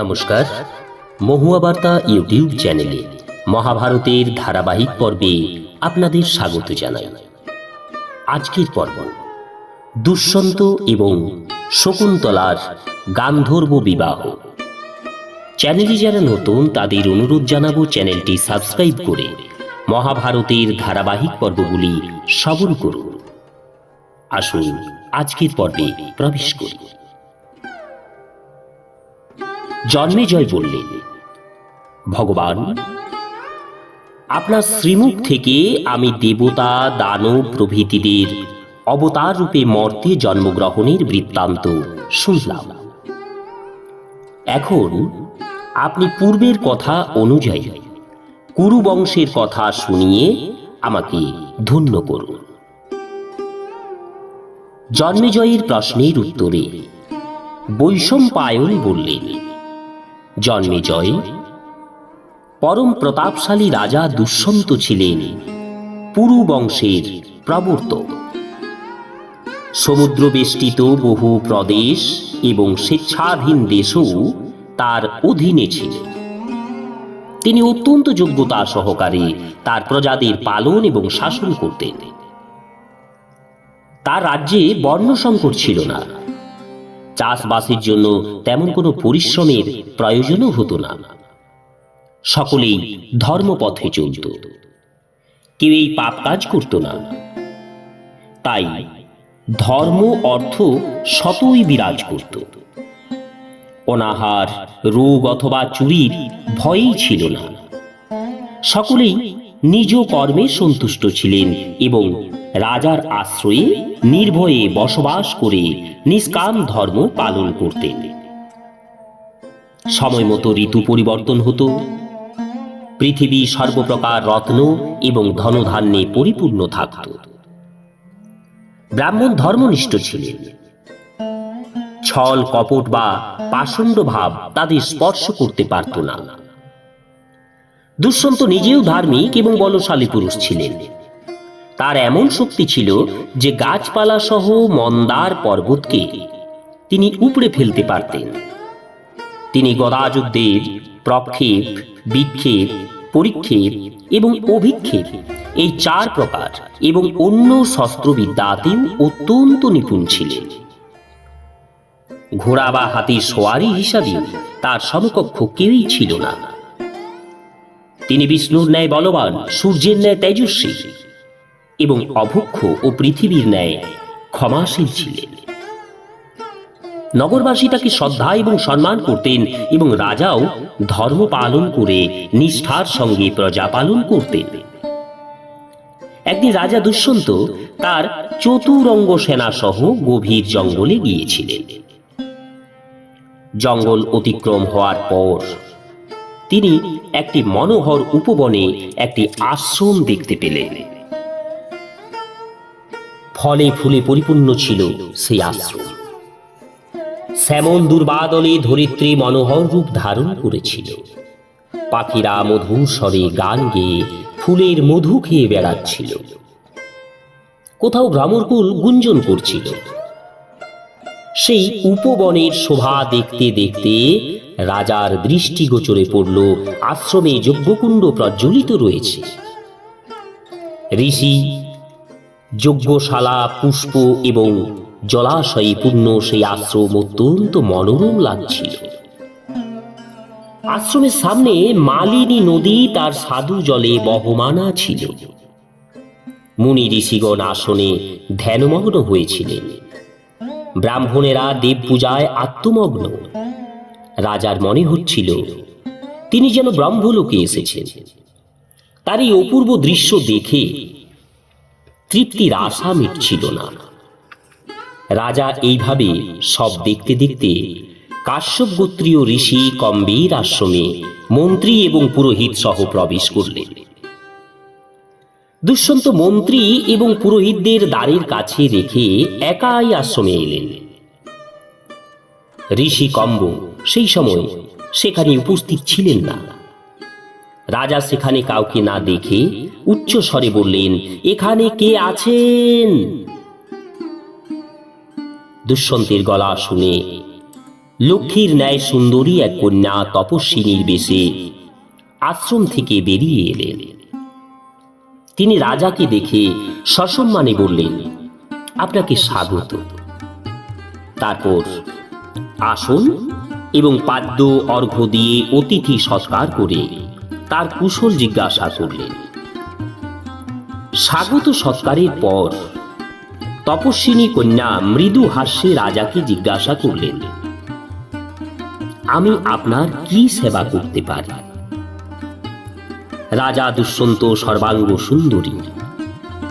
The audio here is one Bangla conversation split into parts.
নমস্কার, মহুয়া বার্তা ইউটিউব চ্যানেলে মহাভারতের ধারাবাহিক পর্বে আপনাদের স্বাগত জানাই। আজকের পর্ব দুষ্যন্ত এবং শকুন্তলার গান্ধর্ব বিবাহ। চ্যানেলে যারা নতুন, তাদের অনুরোধ জানাব চ্যানেলটি সাবস্ক্রাইব করে মহাভারতের ধারাবাহিক পর্বগুলি শ্রবণ করুন। আসুন, আজকের পর্বে প্রবেশ করি। জন্মেজয় বললেন ভগবান, আপনার শ্রীমুখ থেকে আমি দেবতা, দানব প্রভৃতিদের অবতার রূপে মর্তে জন্মগ্রহণের বৃত্তান্ত শুনলাম। এখন আপনি পূর্বের কথা অনুযায়ী কুরু বংশের কথা শুনিয়ে আমাকে ধন্য করুন। জন্মেজয়ের প্রশ্নের উত্তরে বৈষম্পায়ন বললেন জন্মেজয় পরম প্রতাপশালী রাজা দুষ্যন্ত ছিলেন, পুরু বংশের প্রবর্তক। সমুদ্র বেষ্টিত বহু প্রদেশ এবং স্বেচ্ছাধীন দেশও তার অধীনে ছিল। তিনি অত্যন্ত যোগ্যতা সহকারে তার প্রজাদের পালন এবং শাসন করতেন। তার রাজ্যে বর্ণ সংকট ছিল না। চাষবাসের জন্য তেমন কোনো পরিশ্রমের প্রয়োজনও হতো না। সকলেই ধর্মপথে চলত। কেউ এই পাপ কাজ করত না। তাই ধর্ম অর্থ শতই বিরাজ করত। অনাহার, রোগ অথবা চুরির ভয়ই ছিল না। সকলেই নিজ কর্মে সন্তুষ্ট ছিলেন এবং রাজার আশ্রয়ে নির্ভয়ে বসবাস করে নিষ্কাম ধর্ম পালন করতেন। সময় মতো ঋতু পরিবর্তন হতো। পৃথিবী সর্বপ্রকার রত্ন এবং ধনধান্যে পরিপূর্ণ থাকত। ব্রাহ্মণ ধর্মনিষ্ঠ ছিলেন। ছল, কপট বা পাষণ্ড ভাব তাদের স্পর্শ করতে পারত না। দুষ্যন্ত নিজেও ধার্মিক এবং বলশালী পুরুষ ছিলেন। তার এমন শক্তি ছিল যে গাছপালা সহ মন্দার পর্বতকে তিনি উপড়ে ফেলতে পারতেন। তিনি গদাযুদ্ধের প্রক্ষেপ, বিক্ষেপ, পরীক্ষেপ এবং অভিক্ষেপ এই চার প্রকার এবং অন্য শস্ত্রবিদ্যাতেও অত্যন্ত নিপুণ ছিলেন। ঘোড়া বা হাতির সোয়ারি হিসাবে তার সমকক্ষ কেউই ছিল না। তিনি বিষ্ণুর ন্যায় বলবান, সূর্যের ন্যায় তেজস্বী এবং অভক্ষ ও পৃথিবীর ন্যায় ক্ষমাশীল ছিলেন। নগরবাসী তাকে শ্রদ্ধা এবং সম্মান করতেন এবং রাজাও ধর্ম পালন করে নিষ্ঠার সঙ্গে প্রজা পালন করতেন। একদিন রাজা দুষ্যন্ত তার চতুরঙ্গ সেনা সহ গভীর জঙ্গলে গিয়েছিলেন। জঙ্গল অতিক্রম হওয়ার পর তিনি একটি মনোহর উপবনে একটি আশ্রম দেখতে পেলেন। ফলে ফুলে পরিপূর্ণ ছিল সেই আশ্রম। শ্যামন দুর্বাদলে ধরিত্রী মনোহর রূপ ধারণ করেছিল। পাখিরা মধুর স্বরে গান গেয়ে ফুলের মধু খেয়ে বেড়াচ্ছিল। কোথাও ভ্রমরকুল গুঞ্জন করছিল। সেই উপবনের শোভা দেখতে দেখতে রাজার দৃষ্টিগোচরে পড়ল, আশ্রমে যজ্ঞকুণ্ড প্রজ্বলিত রয়েছে। ঋষি, যজ্ঞশালা, পুষ্প এবং জলাশয়ে পূর্ণ সেই আশ্রম অত্যন্ত মনোরম লাগছিল। আশ্রমের সামনে মালিনী নদী তার সাধু জলে বহমানা ছিল। মুনি ঋষিগণ আসনে ধ্যানমগ্ন হয়েছিলেন। ব্রাহ্মণেরা দেব পূজায় আত্মমগ্ন। রাজার মনে হচ্ছিল, তিনি যেন ব্রহ্মলোকে এসেছেন। তার এই অপূর্ব দৃশ্য দেখে তৃপ্তির আশা মিটছিল না। রাজা এইভাবে সব দেখতে দেখতে কাশ্যপ গোত্রীয় ঋষি কম্বীর আশ্রমে মন্ত্রী এবং পুরোহিত সহ প্রবেশ করলেন। দুষ্যন্ত মন্ত্রী এবং পুরোহিতদের দ্বারের কাছে রেখে একাই আশ্রমে এলেন। ঋষি কম্ব সেই সময় সেখানে উপস্থিত ছিলেন না। রাজা সেখানে কাউকে না দেখে উচ্চ স্বরে বললেন, এখানে কে আছেন? দুষ্যন্তের গলা শুনে লক্ষ্মীর ন্যায় সুন্দরী এক কন্যা তপস্বিনীর বেশে আশ্রম থেকে বেরিয়ে এলেন। তিনি রাজাকে দেখে সসম্মানে বললেন, আপনাকে স্বাগত। তারপর আসন এবং পাদ্য, অর্ঘ্য দিয়ে অতিথি সৎকার করে তার কুশল জিজ্ঞাসা করলেন। স্বাগত সৎকারের পর তপস্বিনী কন্যা মৃদু হাস্যে রাজাকে জিজ্ঞাসা করলেন, আমি আপনার কি সেবা করতে পারি? রাজা দুষ্যন্ত সর্বাঙ্গ সুন্দরী।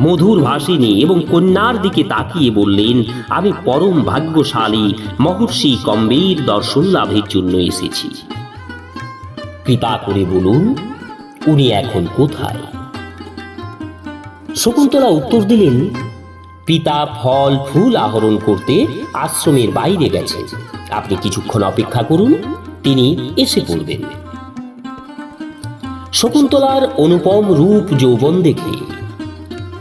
মধুর ভাসিনী এবং কন্যার দিকে তাকিয়ে বললেন, আমি পরম ভাগ্যশালী, মহর্ষি কম্বের দর্শন লাভের জন্য এসেছি। কৃপা করে বলুন, উনি এখন কোথায়? শকুন্তলা উত্তর দিলেন, পিতা ফল, ফুল আহরণ করতে আশ্রমের বাইরে গেছেন। আপনি কিছুক্ষণ অপেক্ষা করুন, তিনি এসে পড়বেন। শকুন্তলার অনুপম রূপ যৌবন দেখে।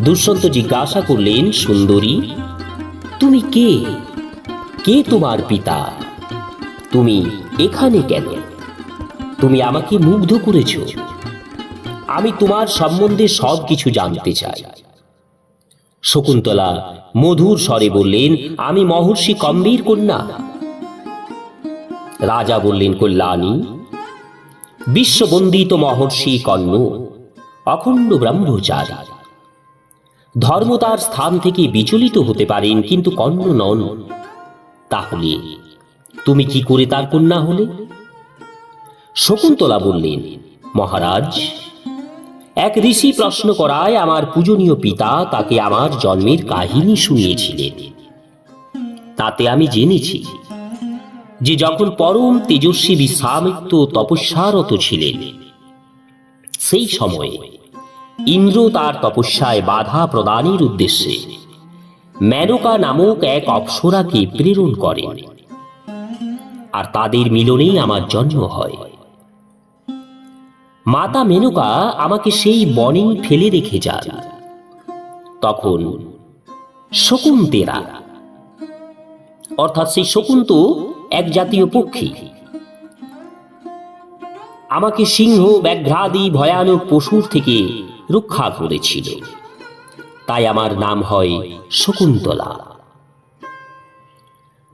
দুষ্যন্ত জিজ্ঞাসা করলেন, সুন্দরী, তুমি কে? কে তোমার পিতা? তুমি এখানে কেন? তুমি আমাকে মুগ্ধ করেছ। আমি তোমার সম্বন্ধে সব কিছু জানতে চাই। শকুন্তলা মধুর স্বরে বললেন, আমি মহর্ষি কম্বীর কন্যা। রাজা বললেন, কল্যাণী বিশ্ববন্দিত মহর্ষি কর্ণ, অখণ্ড ব্রহ্মচারী। ধর্ম তার স্থান থেকে বিচলিত হতে পারেন, কিন্তু কর্ণ নন। তাহলে তুমি কি করে তার কন্যা হলে? শকুন্তলা বললেন, মহারাজ, এক ঋষি প্রশ্ন করায় আমার পূজনীয় পিতা তাকে আমার জন্মের কাহিনী শুনিয়েছিলেন। তাতে আমি জেনেছি যে যখন পরম তেজস্বী বিশ্বামিত্র তপস্যারত ছিলেন, সেই সময়ে ইন্দ্র তার তপস্যায় বাধা প্রদানের উদ্দেশ্যে মেনকা নামক এক অপ্সরাকে প্রেরণ করেন। আর তাদের মিলনেই আমার জন্ম হয়। মাতা মেনকা আমাকে সেই বনে ফেলে রেখে যান। তখন শকুন্তেরা, অর্থাৎ সেই শকুন্ত এক জাতীয় পক্ষী। আমাকে সিংহ, ব্যাঘ্রাদি, ভয়ানক পশুর থেকে রক্ষা করেছিল। তাই আমার নাম হয় শকুন্তলা।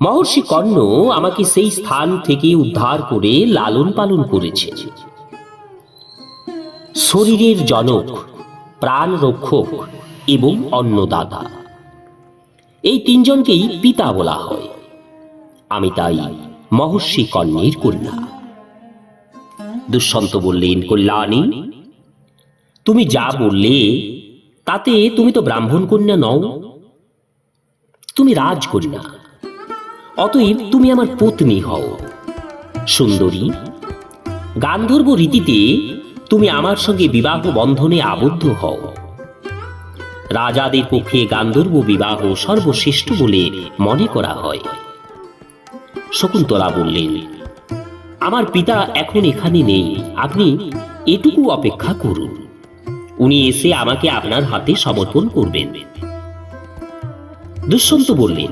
মহর্ষি কর্ণ আমাকে সেই স্থান থেকে উদ্ধার করে লালন পালন করেছে। শরীরের জনক, প্রাণ রক্ষক এবং অন্নদাতা। এই তিনজনকেই পিতা বলা হয়। আমি তাই মহর্ষি কর্ণের কন্যা। দুষ্যন্ত বললেন, কল্যাণী, তুমি যা বললে, তাতে তুমি তো ব্রাহ্মণ কন্যা নও, তুমি রাজকন্যা, অতএব তুমি আমার পত্নী হও। সুন্দরী, গান্ধর্ব রীতিতে তুমি আমার সঙ্গে বিবাহ বন্ধনে আবদ্ধ হও। রাজাদের পক্ষে গান্ধর্ব বিবাহ সর্বশ্রেষ্ঠ বলে মনে করা হয়। শকুন্তলা বললেন আমার পিতা এখন এখানে নেই, আপনি এটুকু অপেক্ষা করুন। উনি এসে আমাকে আপনার হাতে সমর্পণ করবেন। দুষ্যন্ত বললেন,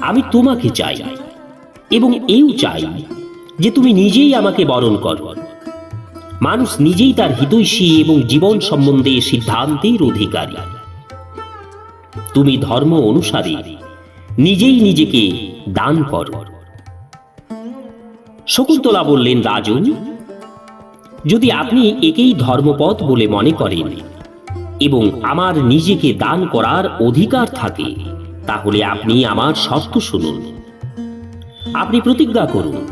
আমি তোমাকে চাই এবং এও চাই যে তুমি নিজেই আমাকে বরণ কর। মানুষ নিজেই তার হিতৈষী এবং জীবন সম্বন্ধে সিদ্ধান্তের অধিকারী। তুমি ধর্ম অনুসারে নিজেই নিজেকে দান করো। শকুন্তলা বললেন, রাজন, যদি আপনি একেই ধর্মপথ বলে মনে করেন এবং আমার নিজেকে দান করার অধিকার থাকে, তাহলে আপনি আমার শর্ত শুনুন। আপনি প্রতিজ্ঞা করুন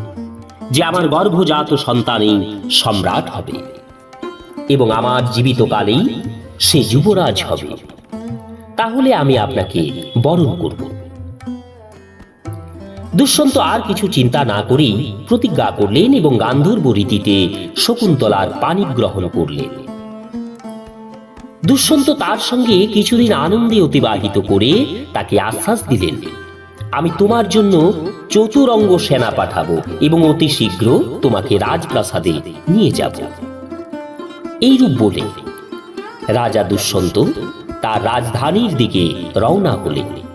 যে আমার গর্ভজাত সন্তানই সম্রাট হবে এবং আমার জীবিতকালেই সে যুবরাজ হবে। তাহলে আমি আপনাকে বরণ করব। দুষ্যন্ত আর কিছু চিন্তা না করেই প্রতিজ্ঞা করলেন এবং গান্ধর্ব রীতিতে শকুন্তলার পানি গ্রহণ করলেন। দুষ্যন্ত তার সঙ্গে কিছুদিন আনন্দে অতিবাহিত করে তাকে আশ্বাস দিলেন, আমি তোমার জন্য চতুরঙ্গ সেনা পাঠাবো এবং অতি শীঘ্র তোমাকে রাজপ্রাসাদে নিয়ে যাব। এইরূপ বলে রাজা দুষ্যন্ত তার রাজধানীর দিকে রওনা হলেন।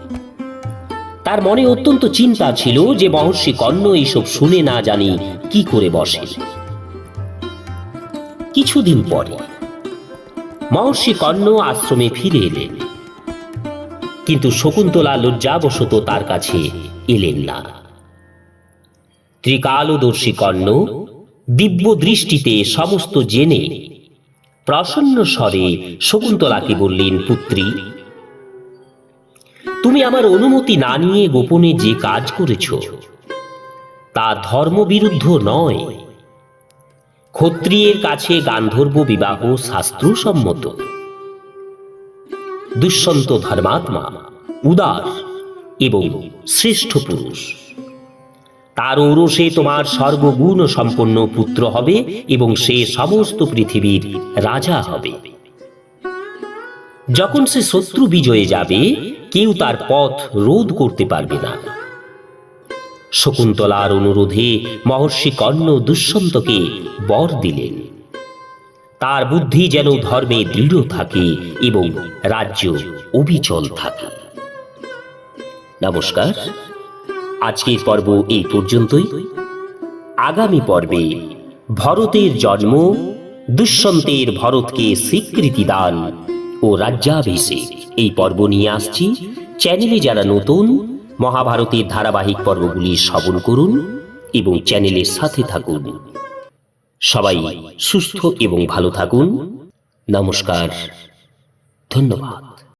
তার মনে অত্যন্ত চিন্তা ছিল যে মহর্ষি কর্ণ এইসব শুনে না জানি কি করে বসে। কিছুদিন পরে মহর্ষি কর্ণ আশ্রমে ফিরে এলেন। কিন্তু শকুন্তলা লজ্জাবশত তার কাছে এলেন না। ত্রিকালদর্শী কর্ণ দিব্য দৃষ্টিতে সমস্ত জেনে প্রসন্ন স্বরে শকুন্তলাকে বললেন, পুত্রী তুমি আমার অনুমতি না নিয়ে গোপনে যে কাজ করেছ, তা ধর্মবিরুদ্ধ নয়। ক্ষত্রিয়ের কাছে গান্ধর্ব বিবাহ শাস্ত্রসম্মত। দুষ্যন্ত ধর্মাত্মা, উদার এবং শ্রেষ্ঠ পুরুষ। তার ঔরসে তোমার সর্বগুণ সম্পন্ন পুত্র হবে এবং সে সমস্ত পৃথিবীর রাজা হবে। যখন সে শত্রু বিজয়ে যাবে, কেউ তার পথ রোধ করতে পারবে না। শকুন্তলার অনুরোধে মহর্ষি কর্ণ দুষ্যন্তকে বর দিলেন। তার বুদ্ধি যেন ধর্মে দৃঢ় থাকে এবং রাজ্য অবিচল থাকে। নমস্কার। আজকের পর্ব এই পর্যন্তই। আগামী পর্বে ভরতের জন্ম, দুষ্যন্তের ভরতকে স্বীকৃতি দান ও রাজ্যাভিষেক। এই পর্ব নিয়ে আসছি। চ্যানেলে যারা নতুন, মহাভারতের ধারাবাহিক পর্বগুলি শ্রবণ করুন এবং চ্যানেলের সাথে থাকুন। সবাই সুস্থ এবং ভালো থাকুন। নমস্কার। ধন্যবাদ।